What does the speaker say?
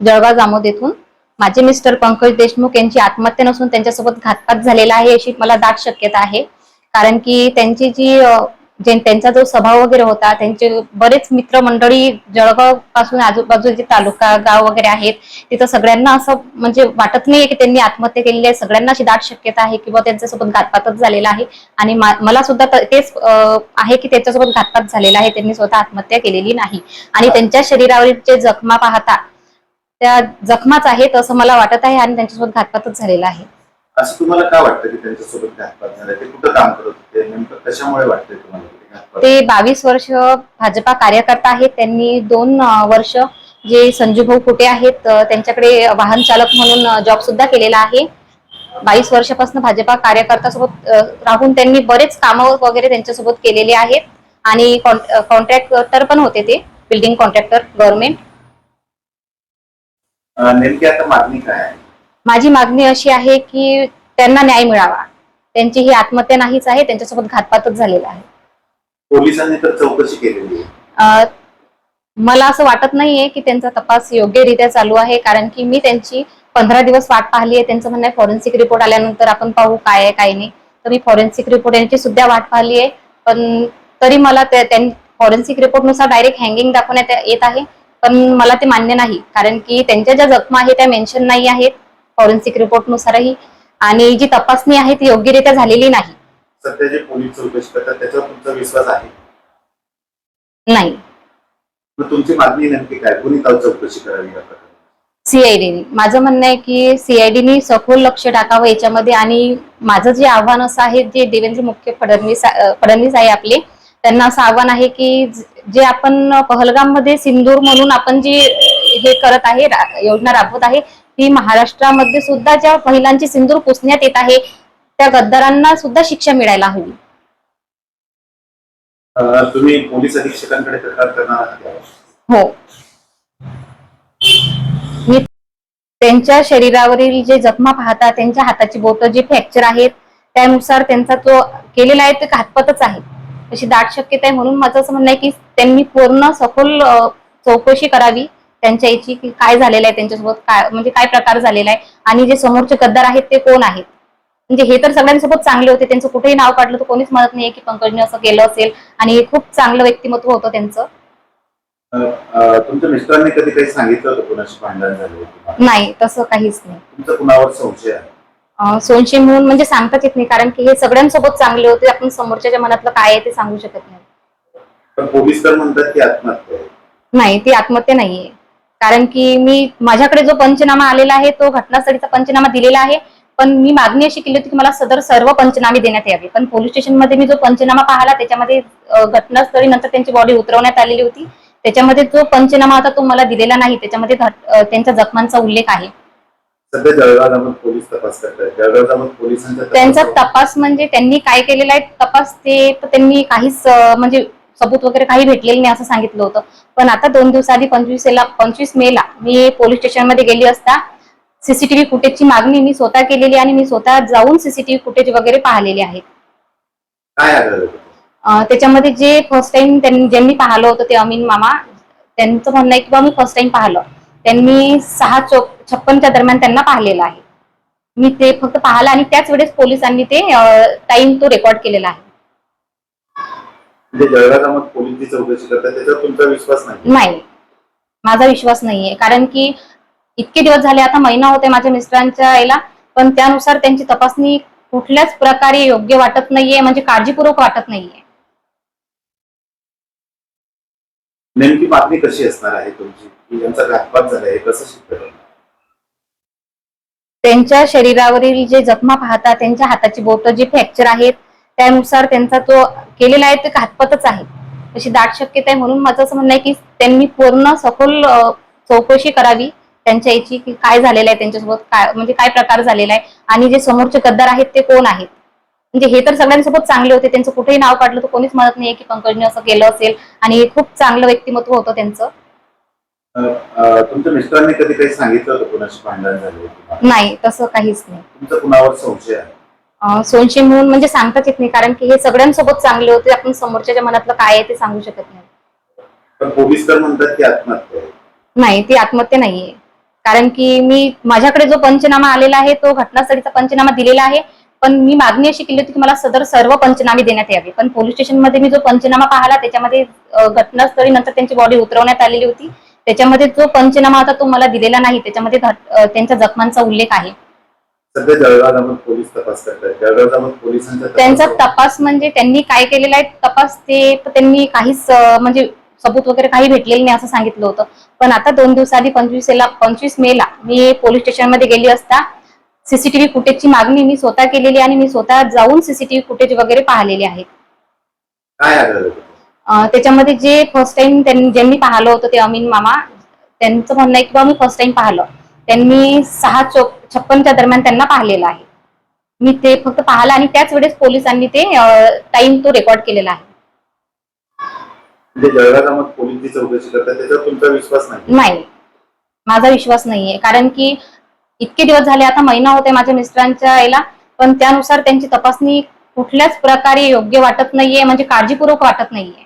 जळगाव जामोद येथून. माझे मिस्टर पंकज देशमुख यांची आत्महत्या नसून त्यांच्यासोबत घातपात झालेला आहे अशी मला दाट शक्यता आहे. कारण की त्यांची जी जे त्यांचा जो स्वभाव वगैरे होता त्यांचे बरेच मित्रमंडळी जळगावपासून आजूबाजूचे तालुका गाव वगैरे आहेत तिथं सगळ्यांना असं म्हणजे वाटत नाहीये की त्यांनी आत्महत्या केलेली आहे. सगळ्यांना अशी दाट शक्यता आहे किंवा त्यांच्यासोबत घातपातच झालेला आहे. आणि मला सुद्धा तेच आहे की त्याच्यासोबत घातपात झालेला आहे. त्यांनी स्वतः आत्महत्या केलेली नाही. आणि त्यांच्या शरीरावरील जे जखमा पाहता त्या जखमाच आहेत असं मला वाटत आहे आणि त्यांच्यासोबत घातपातच झालेला आहे. असं तुम्हाला काय वाटतं की त्यांच्यासोबत घातपात झाला ते कुठं काम करत होते? नेमकं कशामुळे वाटतंय तुम्हाला ते बावीस वर्ष भाजपा कार्यकर्ता आहेत. त्यांनी दोन वर्ष जे संजू भाऊ कुटे आहेत त्यांच्याकडे वाहन चालक म्हणून जॉब सुद्धा केलेला आहे. बावीस वर्षापासून भाजपा कार्यकर्ता सोबत अ, राहून त्यांनी बरेच कामं वगैरे त्यांच्यासोबत केलेले आहेत. आणि कॉन्ट्रॅक्टर पण होते ते बिल्डिंग कॉन्ट्रॅक्टर गव्हर्नमेंट नेमकी आता मागणी काय आहे? माझी मागणी अशी आहे की त्यांना न्याय मिळावा. त्यांची ही आत्महत्या नाहीच आहे त्यांच्यासोबत घातपातच झालेला आहे. पोलिसांनी तर चौकशी केलेली आहे. अ, मला असं वाटत नाहीये की त्यांचा तपास योग्यरित्या चालू आहे कारण की मी त्यांची पंधरा दिवस वाट पाहिली आहे. त्यांचं म्हणणं आहे फॉरेन्सिक रिपोर्ट आल्यानंतर आपण पाहू काय आहे काय नाही. तर मी फॉरेन्सिक रिपोर्ट यांची सुद्धा वाट पाहिली आहे. पण तरी मला फॉरेन्सिक रिपोर्टनुसार डायरेक्ट हँगिंग दाखवण्यात येत आहे. पण मला ते मान्य नाही कारण की त्यांच्या ज्या जखमा आहेत त्या मेन्शन नाही आहेत फॉरेन्सिक रिपोर्टनुसारही आणि जी तपासणी आहे ती योग्यरित्या झालेली नाही. सध्या जे पोलीस चौकशी करतात त्याच्यावर तुमचा विश्वास आहे? नाही. मग तुमची मागणी नेमकी काय? कुणी चौकशी करावी या प्रकरणी सीआयडीनी माझं म्हणणं आहे की सीआयडीनी सखोल लक्ष टाकावं याच्यामध्ये. आणि माझं जे आव्हान असं आहे जे देवेंद्र मुख्य फडणवीस अं, फडणवीस आहे आपले त्यांना असं आव्हान आहे की ज- आपण पहलगाममध्ये सिंदूर म्हणून आपण जी हे करत आहे रा- योजना राबवत आहे ती महाराष्ट्रामध्ये सुद्धा ज्या महिलांची सिंदूर पुसण्यात येत आहे त्या गद्दारांना सुद्धा शिक्षा मिळायला हवी. तुम्ही पोलीस अधीक्षकांकडे तक्रार करणार? हो. मी त्यांच्या शरीरावरील जे जखमा पाहता त्यांच्या हाताची बोट जे फ्रॅक्चर आहेत त्यानुसार त्यांचा तो केलेला आहे ते घातपतच आहे. अशी दाट शक्यता आहे म्हणून माझं असं म्हणणं आहे की त्यांनी पूर्ण सखोल चौकशी करावी त्यांच्या याची की काय झालेलं आहे त्यांच्यासोबत काय म्हणजे काय प्रकार झालेला आहे आणि जे समोरचे गद्दार आहेत ते कोण आहेत? म्हणजे हे तर सगळ्यांसोबत चांगले होते त्यांचं कुठेही नाव काढलं तर कोणीच म्हणत नाहीये की पंकजने असं केलं असेल आणि खूप चांगलं व्यक्तिमत्व होतं त्यांचं. तुमच्या मिस्टरांनी कधी काही सांगितलं होतं कोणाशी भांडण झालं होतं? तुम्हाला? नाही तसं काहीच नाही. तुमचा कुणावर संशय आहे? सोनशे म्हणून म्हणजे सांगताच येत नाही कारण की हे सगळ्यांसोबत चांगले होते आपण समोरच्याच्या मनातलं काय आहे ते सांगू शकत नाही. पोलीस तर म्हणतात की आत्महत्या नाही ती आत्महत्या नाहीये. कारण की मी माझ्याकडे जो पंचनामा आलेला आहे तो घटनास्थळीचा पंचनामा दिलेला आहे पण मी मागणी अशी केली होती की मला सदर सर्व पंचनामे देण्यात यावे. पण पोलीस स्टेशनमध्ये मी जो पंचनामा पाहिला त्याच्यामध्ये घटनास्थळी नंतर त्यांची बॉडी उतरवण्यात आलेली होती. त्याच्यामध्ये जो पंचनामा होता तो मला दिलेला नाही. त्याच्यामध्ये त्यांच्या जखमांचा उल्लेख आहे. सध्या जळगाव पोलीस तपास करतात जळगाव पोलिसांचा त्यांचा तपास म्हणजे त्यांनी काय केलेला आहे तपास ते तर त्यांनी काहीच अं, म्हणजे सबूत वगैरे काही भेटलेलं नाही असं सांगितलं होतं. पण आता दोन दिवसाआधी पंचवीसला पंचवीस मेला मी पोलीस स्टेशनमध्ये गेली असता सीसीटीव्ही फुटेजची मागणी मी स्वतः केलेली आणि मी स्वतः जाऊन सीसीटीव्ही फुटेज वगैरे पाहिलेले आहेत काय आढळलं होतं? अं, त्याच्यामध्ये जे फर्स्ट टाइम त्यांनी ज्यांनी पाहिलं होतं ते अमीन मामा त्यांचं म्हणणं आहे की बा मी फर्स्ट टाइम पाहिलं. त्यांनी सहा चौक छप्पनच्या दरम्यान त्यांना पाहिलेलं आहे. मी ते फक्त पाहिलं आणि त्याच वेळेस पोलिसांनी ते टाइम तो रेकॉर्ड केलेला आहे. म्हणजे नाही? माझा विश्वास नाहीये. कारण की इतके दिवस झाले आता महिना होते माझ्या मिस्टरांच्या याला पण त्यानुसार त्यांची तपासणी कुठल्याच प्रकारे योग्य वाटत नाहीये म्हणजे काळजीपूर्वक वाटत नाहीये. नेमकी बातमी कशी असणार आहे तुमची? की यांचा घातपात झालाय हे कसं सिद्ध त्यांच्या शरीरावरील जे जखमा पाहता त्यांच्या हाताची बोट जे फ्रॅक्चर आहेत त्यानुसार त्यांचा तो केलेला आहे ते घातपतच आहे. अशी दाट शक्यता आहे म्हणून माझं असं म्हणणं आहे की त्यांनी पूर्ण सखोल चौकशी करावी. त्यांच्या याची की काय झालेलं आहे त्यांच्यासोबत काय म्हणजे काय प्रकार झालेला आहे आणि जे समोरचे गद्दार आहेत ते कोण आहेत? म्हणजे हे तर सगळ्यांसोबत चांगले होते. त्यांचं कुठेही नाव काढलं तर कोणीच म्हणत नाहीये की पंकजने असं केलं असेल. आणि खूप चांगलं व्यक्तिमत्व होतं त्यांचं. तुमच्या मिस्टरांनी कधी काही सांगितलं होतं? कोणाशी भांडण झालं होतं तुम्हाला? नाही तसं काहीच नाही. तुमचा कुणावर संशय आहे? म्हणून म्हणजे सांगताच येत नाही. कारण की हे सगळ्यांसोबत चांगले होते. आपण समोरच्याच्या मनातलं काय आहे ते सांगू शकत नाही. पण पोलीस तर म्हणतात की आत्महत्या आहे. नाही ती आत्महत्या नाहीये. कारण की मी माझ्याकडे जो पंचनामा आलेला आहे तो घटनास्थळीचा पंचनामा दिलेला आहे. पण मी मागणी अशी केली होती की मला सदर सर्व पंचनामे देण्यात यावे. पण पोलीस स्टेशनमध्ये मी जो पंचनामा पाहिला त्याच्यामध्ये घटनास्थळी नंतर त्यांची बॉडी उतरवण्यात आलेली होती. त्याच्यामध्ये जो पंचनामा होता तो मला दिलेला नाही. त्याच्यामध्ये त्यांच्या जखमांचा उल्लेख आहे. त्यांचा तपास- म्हणजे त्यांनी काय केलेला आहे? तपास ते तर त्यांनी काहीच म्हणजे सबूत वगैरे काही भेटलेलं नाही असं सांगितलं होतं. पण आता दोन दिवसाआधी पंचवीसला पंचवीस मेला मी पोलीस स्टेशनमध्ये गेली असता सीसीटीव्ही फुटेजची मागणी मी स्वतः केलेली आणि मी स्वतः जाऊन सीसीटीव्ही फुटेज वगैरे पाहिलेले आहेत काय आढळलं होतं? अं, त्याच्यामध्ये जे फर्स्ट टाइम ज्यांनी पाहिलं होतं ते अमीन मामा त्यांचं म्हणणं आहे की बा मी फर्स्ट टाइम पाहिलं. त्यांनी सहा चौक छप्पनच्या दरम्यान त्यांना पाहिलेलं आहे. मी ते फक्त पाहिलं आणि त्याच वेळेस पोलिसांनी ते टाइम तो रेकॉर्ड केलेला आहे. म्हणजे जळगाव जामोद पोलीस जी चौकशी करतात त्याच्यावर तुमचा विश्वास नाही? नाही. माझा विश्वास नाहीये. कारण की इतके दिवस झाले आता महिना होते माझ्या मिस्टरांच्या याला पण त्यानुसार त्यांची तपासणी कुठल्याच प्रकारे योग्य वाटत नाहीये म्हणजे काळजीपूर्वक वाटत नाहीये.